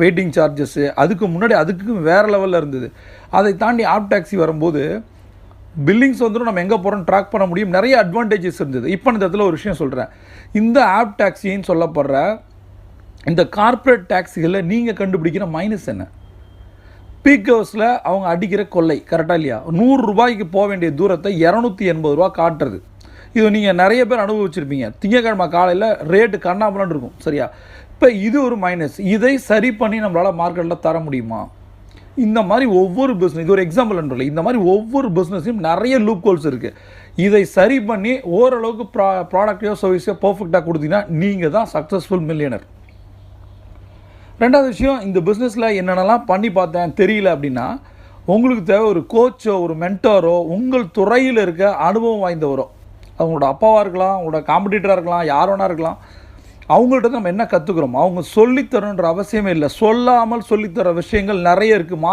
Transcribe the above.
Waiting charges அதுக்கு முன்னாடி அதுக்கும் வேறு லெவலில் இருந்தது. அதை தாண்டி ஆப் டாக்ஸி வரும்போது பில்லிங்ஸ் வந்துடும் நம்ம எங்கே போகிறோம் ட்ராக் பண்ண முடியும். நிறைய அட்வான்டேஜஸ் இருந்தது. இப்போ இந்த இடத்துல ஒரு விஷயம் சொல்கிறேன் இந்த ஆப் டாக்ஸின்னு சொல்லப்படுற இந்த கார்ப்பரேட் டாக்ஸிகளில் நீங்கள் கண்டுபிடிக்கிற மைனஸ் என்ன? பீக் ஹவர்ஸில் அவங்க அடிக்கிற கொள்ளை கரெக்டாக இல்லையா? நூறு ரூபாய்க்கு போக வேண்டிய தூரத்தை இரநூத்தி எண்பது ரூபா காட்டுறது. இது நீங்கள் நிறைய பேர் அனுபவிச்சிருப்பீங்க. திங்கக்கிழமை காலையில் ரேட்டு கண்ணாமலான்னு இருக்கும். சரியா? இப்போ இது ஒரு மைனஸ் இதை சரி பண்ணி நம்மளால் மார்க்கெட்டில் தர முடியுமா? இந்த மாதிரி ஒவ்வொரு பிஸ்னஸ் இது ஒரு எக்ஸாம்பிள் இல்லை. இந்த மாதிரி ஒவ்வொரு பிஸ்னஸையும் நிறைய லூப் கோல்ஸ் இருக்குது இதை சரி பண்ணி ஓரளவுக்கு ப்ரா ப்ராடக்டையோ சர்வீஸோ பர்ஃபெக்டாக கொடுத்தீங்கன்னா நீங்கள் தான் சக்ஸஸ்ஃபுல் மில்லியனர் ரெண்டாவது விஷயம் இந்த பிஸ்னஸில் என்னென்னலாம் பண்ணி பார்த்தேன் தெரியல அப்படின்னா உங்களுக்கு தேவை ஒரு கோச்சோ ஒரு மென்டாரோ உங்கள் துறையில் இருக்க அனுபவம் வாய்ந்தவரோ. அவங்களோட அப்பாவாக இருக்கலாம் உங்களோட காம்படிட்டராக இருக்கலாம் யார் வேணா இருக்கலாம். அவங்கள்ட்ட நம்ம என்ன கற்றுக்குறோம் அவங்க சொல்லித்தரணுன்ற அவசியமே இல்லை. சொல்லாமல் சொல்லித்தர விஷயங்கள் நிறைய இருக்குது மார்க்